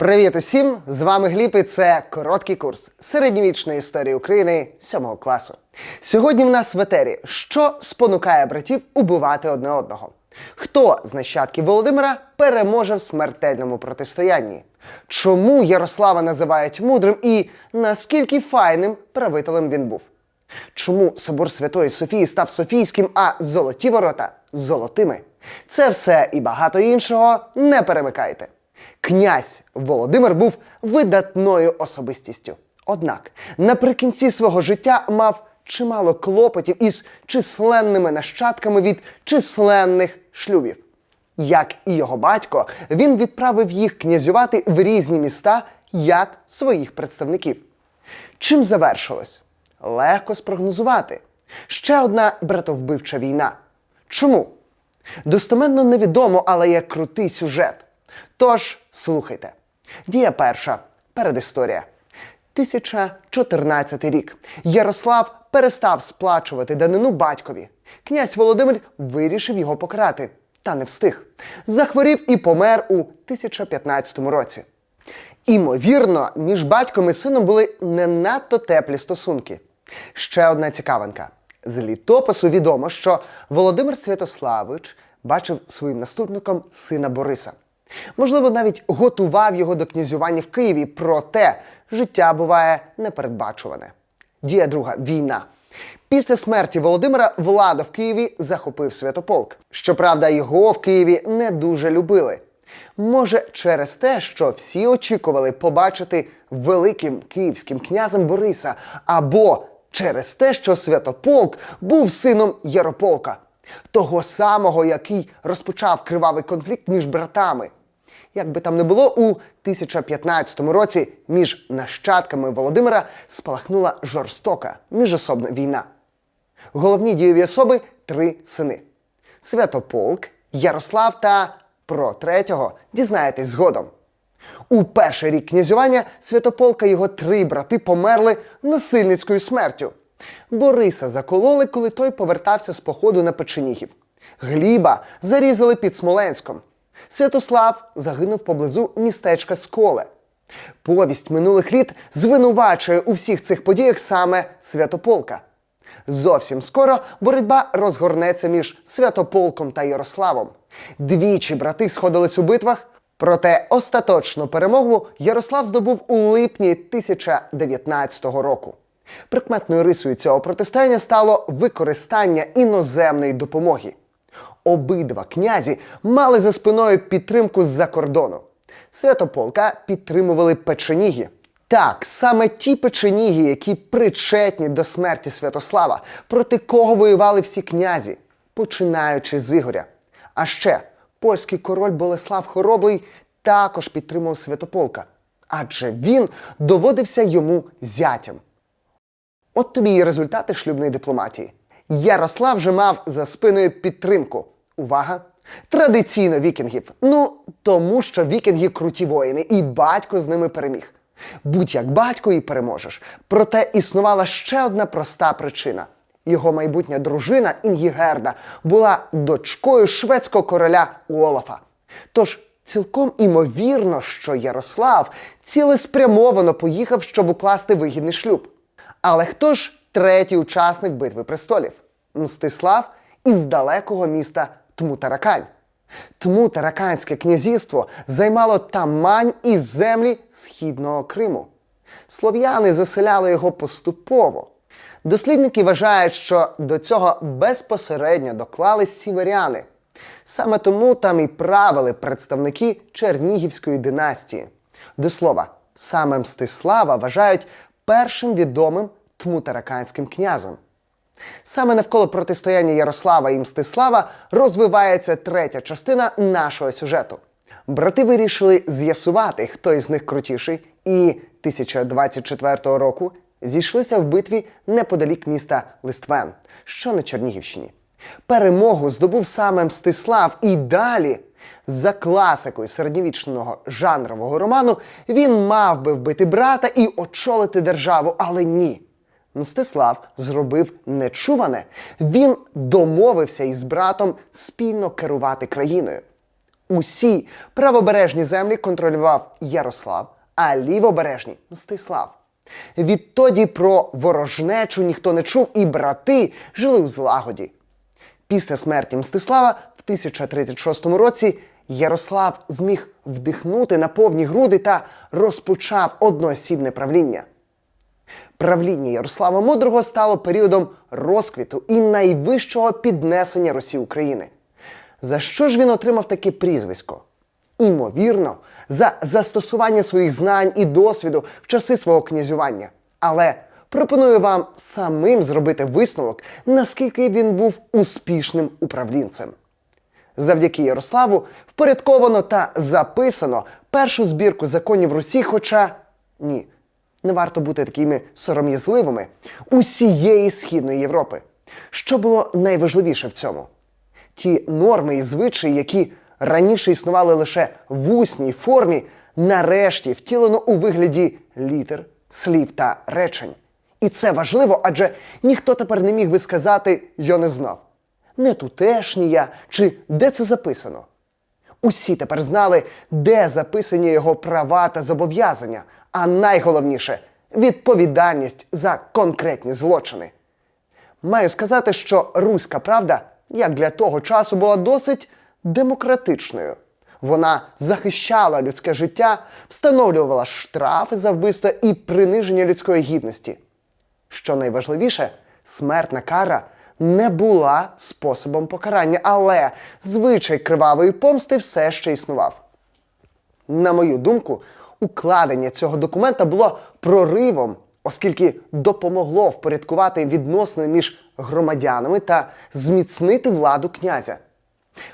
Привіт усім! З вами Гліб і це короткий курс середньовічної історії України 7 класу. Сьогодні в нас в етері, що спонукає братів убивати одне одного. Хто з нащадків Володимира переможе в смертельному протистоянні? Чому Ярослава називають мудрим і наскільки файним правителем він був? Чому собор Святої Софії став Софійським, а золоті ворота золотими? Це все і багато іншого не перемикайте. Князь Володимир був видатною особистістю. Однак наприкінці свого життя мав чимало клопотів із численними нащадками від численних шлюбів. Як і його батько, він відправив їх князювати в різні міста як своїх представників. Чим завершилось? Легко спрогнозувати. Ще одна братовбивча війна. Чому? Достеменно невідомо, але є крутий сюжет. Тож слухайте. Дія перша. Передісторія. 1014 рік. Ярослав перестав сплачувати данину батькові. Князь Володимир вирішив його покарати, та не встиг. Захворів і помер у 1015 році. Імовірно, між батьком і сином були не надто теплі стосунки. Ще одна цікавинка. З літопису відомо, що Володимир Святославич бачив своїм наступником сина Бориса. Можливо, навіть готував його до князювання в Києві, проте життя буває непередбачуване. Дія друга війна. Після смерті Володимира влада в Києві захопив Святополк. Щоправда, його в Києві не дуже любили. Може, через те, що всі очікували побачити великим київським князем Бориса, або через те, що Святополк був сином Ярополка, того самого, який розпочав кривавий конфлікт між братами. Як би там не було, у 1015 році між нащадками Володимира спалахнула жорстока міжособна війна. Головні дієві особи три сини: Святополк, Ярослав та про третього дізнаєтесь згодом. У перший рік князювання Святополка його три брати померли насильницькою смертю. Бориса закололи, коли той повертався з походу на Печенігів. Гліба зарізали під Смоленськом. Святослав загинув поблизу містечка Сколе. Повість минулих літ звинувачує у всіх цих подіях саме Святополка. Зовсім скоро боротьба розгорнеться між Святополком та Ярославом. Двічі брати сходились у битвах, проте остаточну перемогу Ярослав здобув у липні 1019 року. Прикметною рисою цього протистояння стало використання іноземної допомоги. Обидва князі мали за спиною підтримку з-за кордону. Святополка підтримували печеніги. Так, саме ті печеніги, які причетні до смерті Святослава, проти кого воювали всі князі, починаючи з Ігоря. А ще польський король Болеслав Хоробрий також підтримував Святополка, адже він доводився йому зятям. От тобі і результати шлюбної дипломатії. Ярослав же мав за спиною підтримку. Увага! Традиційно вікінгів. Ну, тому що вікінги круті воїни, і батько з ними переміг. Будь як батько і переможеш. Проте існувала ще одна проста причина. Його майбутня дружина Інгігерда була дочкою шведського короля Олафа. Тож цілком імовірно, що Ярослав цілеспрямовано поїхав, щоб укласти вигідний шлюб. Але хто ж третій учасник битви престолів? Мстислав із далекого міста Тмутаракань. Тмутараканське князівство займало Тамань і землі східного Криму. Слов'яни заселяли його поступово. Дослідники вважають, що до цього безпосередньо доклались сіверяни. Саме тому там і правили представники Чернігівської династії. До слова, саме Мстислава вважають першим відомим тмутараканським князем. Саме навколо протистояння Ярослава і Мстислава розвивається третя частина нашого сюжету. Брати вирішили з'ясувати, хто із них крутіший, і 1024 року зійшлися в битві неподалік міста Листвен, що на Чернігівщині. Перемогу здобув саме Мстислав, і далі, за класикою середньовічного жанрового роману, він мав би вбити брата і очолити державу, але ні. Мстислав зробив нечуване. Він домовився із братом спільно керувати країною. Усі правобережні землі контролював Ярослав, а лівобережні Мстислав. Відтоді про ворожнечу ніхто не чув, і брати жили у злагоді. Після смерті Мстислава в 1036 році Ярослав зміг вдихнути на повні груди та розпочав одноосібне правління. Правління Ярослава Мудрого стало періодом розквіту і найвищого піднесення Русі України. За що ж він отримав таке прізвисько? Імовірно, за застосування своїх знань і досвіду в часи свого князювання. Але пропоную вам самим зробити висновок, наскільки він був успішним управлінцем. Завдяки Ярославу впорядковано та записано першу збірку законів Русі, хоча ні, не варто бути такими сором'язливими усієї Східної Європи. Що було найважливіше в цьому? Ті норми і звичаї, які раніше існували лише в усній формі, нарешті втілено у вигляді літер, слів та речень. І це важливо, адже ніхто тепер не міг би сказати Я не знав. Не тутешній я чи де це записано. Усі тепер знали, де записані його права та зобов'язання, а найголовніше відповідальність за конкретні злочини. Маю сказати, що руська правда, як для того часу, була досить демократичною. Вона захищала людське життя, встановлювала штрафи за вбивство і приниження людської гідності. Що найважливіше, смертна кара не була способом покарання, але звичай кривавої помсти все ще існував. На мою думку, укладення цього документа було проривом, оскільки допомогло впорядкувати відносини між громадянами та зміцнити владу князя.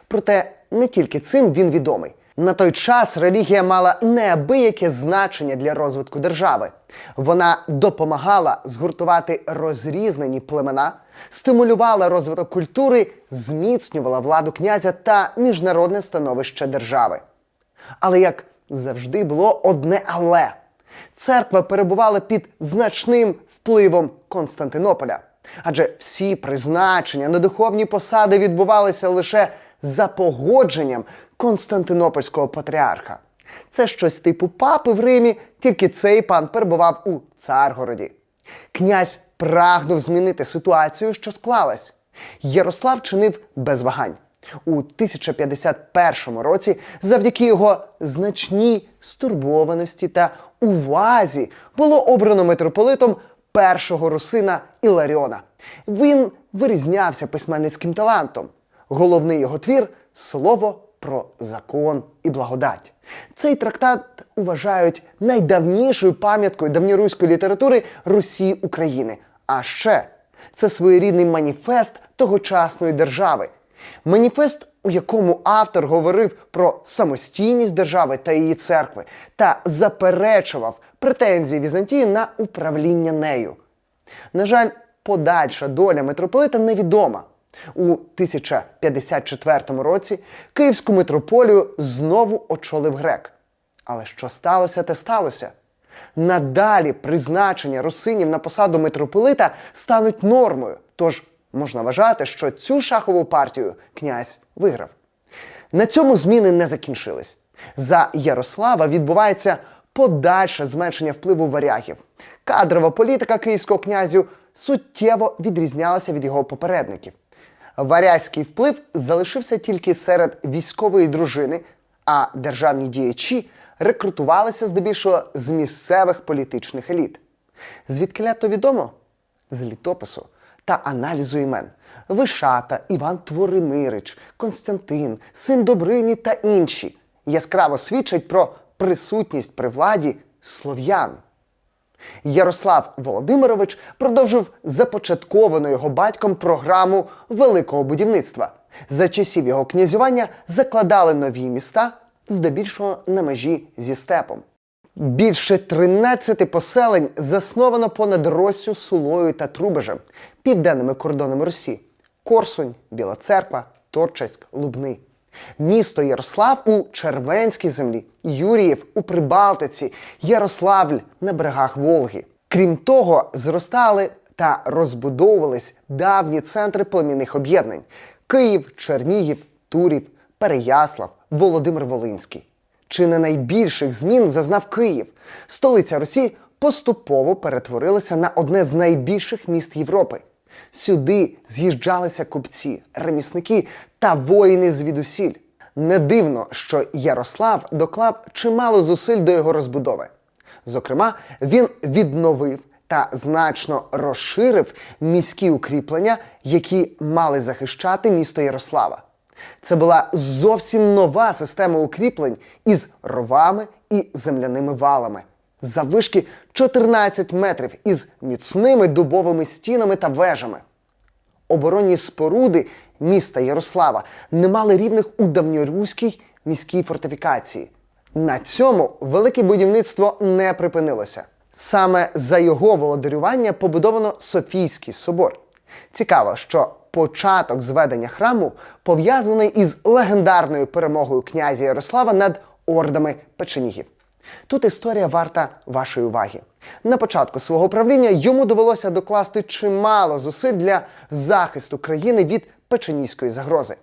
Проте не тільки цим він відомий. На той час релігія мала неабияке значення для розвитку держави. Вона допомагала згуртувати розрізнені племена, стимулювала розвиток культури, зміцнювала владу князя та міжнародне становище держави. Але як завжди було одне але. Церква перебувала під значним впливом Константинополя. Адже всі призначення на духовні посади відбувалися лише за погодженням Константинопольського патріарха. Це щось типу папи в Римі, тільки цей пан перебував у Царгороді. Князь прагнув змінити ситуацію, що склалась. Ярослав чинив без вагань. У 1051 році, завдяки його значній стурбованості та увазі, було обрано митрополитом першого русина Іларіона. Він вирізнявся письменницьким талантом. Головний його твір слово про закон і благодать. Цей трактат вважають найдавнішою пам'яткою давньоруської літератури Русі України. А ще це своєрідний маніфест тогочасної держави. Маніфест, у якому автор говорив про самостійність держави та її церкви та заперечував претензії Візантії на управління нею. На жаль, подальша доля митрополита невідома. У 1054 році Київську митрополію знову очолив грек. Але що сталося, те сталося. Надалі призначення русинів на посаду митрополита стануть нормою. Тож можна вважати, що цю шахову партію князь виграв. На цьому зміни не закінчились. За Ярослава відбувається подальше зменшення впливу варягів. Кадрова політика київського князю суттєво відрізнялася від його попередників. Варязький вплив залишився тільки серед військової дружини, а державні діячі рекрутувалися здебільшого з місцевих політичних еліт. Звідки то відомо? З літопису та аналізу імен. Вишата, Іван Творимирич, Константин, Син Добрині та інші яскраво свідчать про присутність при владі слов'ян. Ярослав Володимирович продовжив започатковану його батьком програму великого будівництва. За часів його князювання закладали нові міста, здебільшого на межі зі степом. Більше 13 поселень засновано понад Россю, Сулою та Трубежем, південними кордонами Русі: Корсунь, Біла Церква, Торчеськ, Лубни. Місто Ярослав у Червенській землі, Юріїв у Прибалтиці, Ярославль на берегах Волги. Крім того, зростали та розбудовувались давні центри племінних об'єднань: Київ, Чернігів, Турів, Переяслав, Володимир Волинський. Чи не найбільших змін зазнав Київ? Столиця Росії поступово перетворилася на одне з найбільших міст Європи. Сюди з'їжджалися купці, ремісники та воїни звідусіль. Не дивно, що Ярослав доклав чимало зусиль до його розбудови. Зокрема, він відновив та значно розширив міські укріплення, які мали захищати місто Ярослава. Це була зовсім нова система укріплень із ровами і земляними валами. Заввишки 14 метрів із міцними дубовими стінами та вежами. Оборонні споруди міста Ярослава не мали рівних у давньоруській міській фортифікації. На цьому велике будівництво не припинилося. Саме за його володарювання побудовано Софійський собор. Цікаво, що початок зведення храму пов'язаний із легендарною перемогою князя Ярослава над ордами печенігів. Тут історія варта вашої уваги. На початку свого правління йому довелося докласти чимало зусиль для захисту країни від печенійської загрози.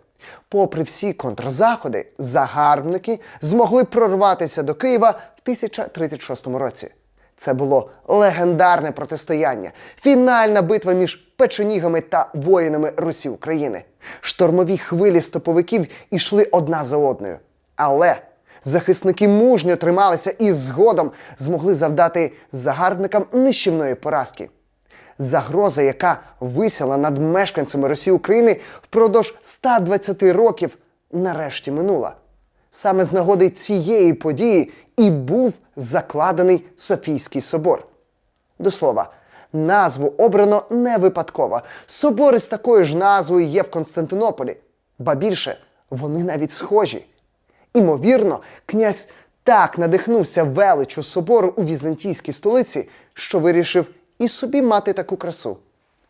Попри всі контрзаходи, загарбники змогли прорватися до Києва в 1036 році. Це було легендарне протистояння, фінальна битва між печенігами та воїнами Русі України. Штормові хвилі стоповиків ішли одна за одною. Але захисники мужньо трималися і згодом змогли завдати загарбникам нищівної поразки. Загроза, яка висіла над мешканцями Росії України впродовж 120 років, нарешті минула. Саме з нагоди цієї події і був закладений Софійський собор. До слова, назву обрано не випадково. Собори з такою ж назвою є в Константинополі, ба більше вони навіть схожі. Імовірно, князь так надихнувся величу собору у візантійській столиці, що вирішив і собі мати таку красу.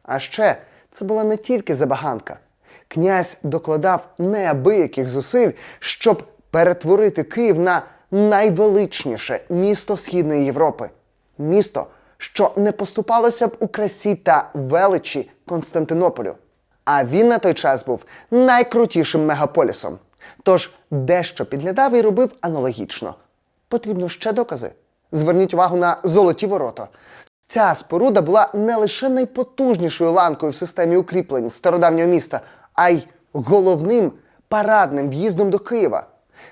А ще це була не тільки забаганка. Князь докладав неабияких зусиль, щоб перетворити Київ на найвеличніше місто Східної Європи. Місто, що не поступалося б у красі та величі Константинополю. А він на той час був найкрутішим мегаполісом. Тож дещо підглядав і робив аналогічно. Потрібно ще докази. Зверніть увагу на золоті ворота. Ця споруда була не лише найпотужнішою ланкою в системі укріплень стародавнього міста, а й головним парадним в'їздом до Києва.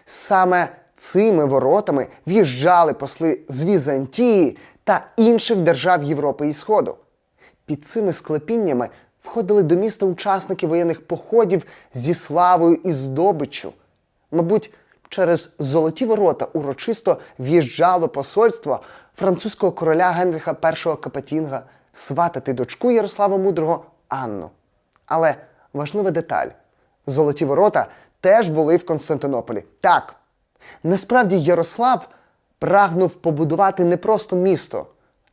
Саме цими воротами в'їжджали посли з Візантії та інших держав Європи і Сходу. Під цими склепіннями входили до міста учасники воєнних походів зі славою і здобиччю. Мабуть, через золоті ворота урочисто в'їжджало посольство французького короля Генріха І Капетінга сватати дочку Ярослава Мудрого Анну. Але важлива деталь: золоті ворота теж були в Константинополі. Так, насправді Ярослав прагнув побудувати не просто місто,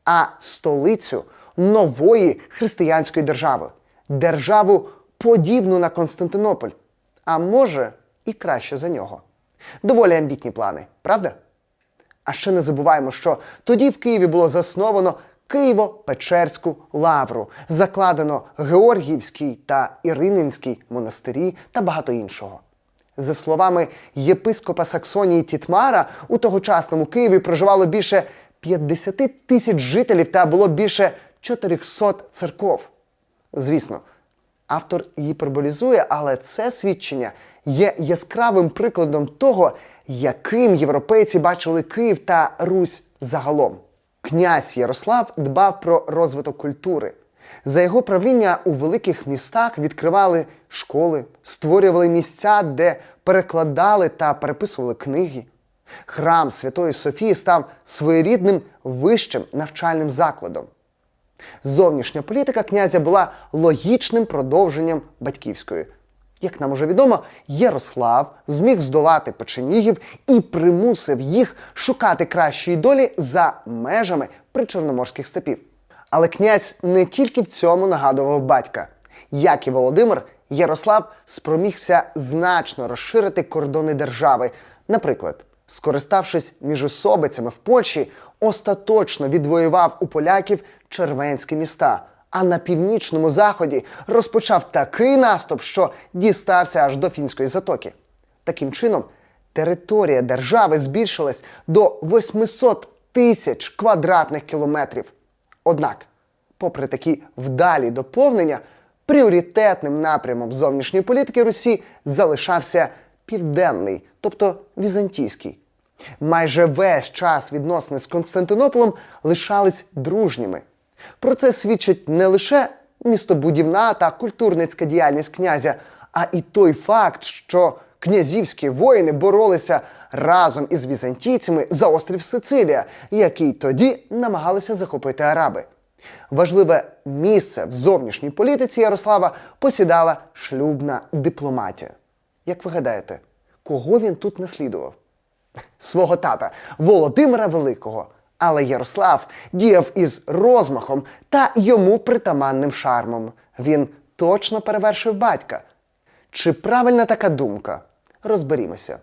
а столицю нової християнської держави, державу подібну на Константинополь, а може і краще за нього. Доволі амбітні плани, правда? А ще не забуваємо, що тоді в Києві було засновано Києво-Печерську лавру, закладено Георгіївський та Ірининський монастирі та багато іншого. За словами єпископа Саксонії Тітмара, у тогочасному Києві проживало більше 50 тисяч жителів та було більше 400 церков. Звісно, автор гіперболізує, але це свідчення є яскравим прикладом того, яким європейці бачили Київ та Русь загалом. Князь Ярослав дбав про розвиток культури. За його правління у великих містах відкривали школи, створювали місця, де перекладали та переписували книги. Храм Святої Софії став своєрідним вищим навчальним закладом. Зовнішня політика князя була логічним продовженням батьківської. Як нам уже відомо, Ярослав зміг здолати печенігів і примусив їх шукати кращої долі за межами причорноморських степів. Але князь не тільки в цьому нагадував батька. Як і Володимир, Ярослав спромігся значно розширити кордони держави. Наприклад, скориставшись міжособицями в Польщі, остаточно відвоював у поляків червенські міста. А на північному заході розпочав такий наступ, що дістався аж до фінської затоки. Таким чином, Територія держави збільшилась до 800 тисяч квадратних кілометрів. Однак, попри такі вдалі доповнення, пріоритетним напрямом зовнішньої політики Русі залишався південний, тобто візантійський. Майже весь час відносини з Константинополем лишались дружніми. Про це свідчить не лише містобудівна та культурницька діяльність князя, а і той факт, що князівські воїни боролися разом із візантійцями за острів Сицилія, який тоді намагалися захопити араби. Важливе місце в зовнішній політиці Ярослава посідала шлюбна дипломатія. Як ви гадаєте, кого він тут наслідував? свого тата Володимира Великого. Але Ярослав діяв із розмахом та йому притаманним шармом. Він точно перевершив батька. Чи правильна така думка? Розберімося.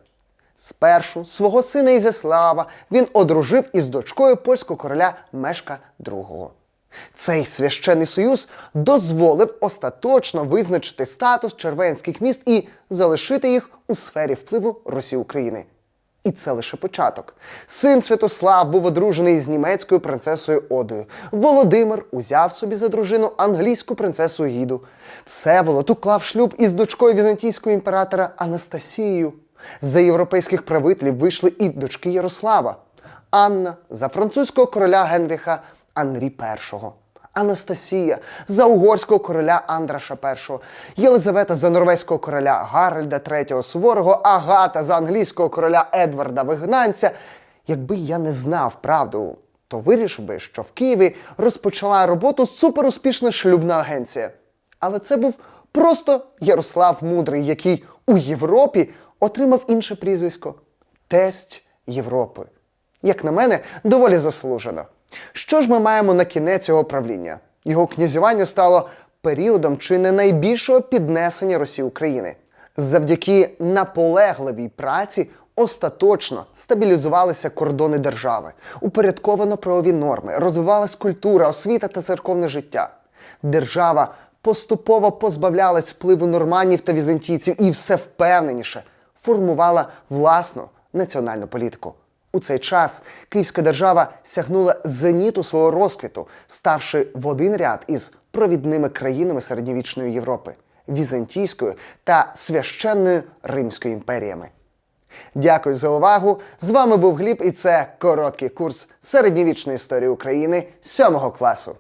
Спершу свого сина Ізяслава він одружив із дочкою польського короля Мешка II. Цей священний союз дозволив остаточно визначити статус червенських міст і залишити їх у сфері впливу Росії України. І це лише початок. Син Святослав був одружений з німецькою принцесою Одою. Володимир узяв собі за дружину англійську принцесу Гіду. Всеволод уклав шлюб із дочкою візантійського імператора Анастасією. За європейських правителів вийшли і дочки Ярослава. Анна за французького короля Генріха Анрі І. Анастасія за угорського короля Андраша І, Єлизавета за норвезького короля Гаральда III Суворого, Агата за англійського короля Едварда Вигнанця. Якби я не знав правду, то вирішив би, що в Києві розпочала роботу суперуспішна шлюбна агенція. Але це був просто Ярослав Мудрий, який у Європі отримав інше прізвисько Тесть Європи. Як на мене, доволі заслужено. Що ж ми маємо на кінець його правління? Його князювання стало періодом чи не найбільшого піднесення Росії України. Завдяки наполегливій праці остаточно стабілізувалися кордони держави, упорядковано правові норми, розвивалась культура, освіта та церковне життя. Держава поступово позбавлялась впливу норманів та візантійців і все впевненіше формувала власну національну політику. У цей час Київська держава сягнула зеніту свого розквіту, ставши в один ряд із провідними країнами середньовічної Європи візантійською та священною Римською імперіями. Дякую за увагу! З вами був Гліб, і це короткий курс середньовічної історії України 7 класу.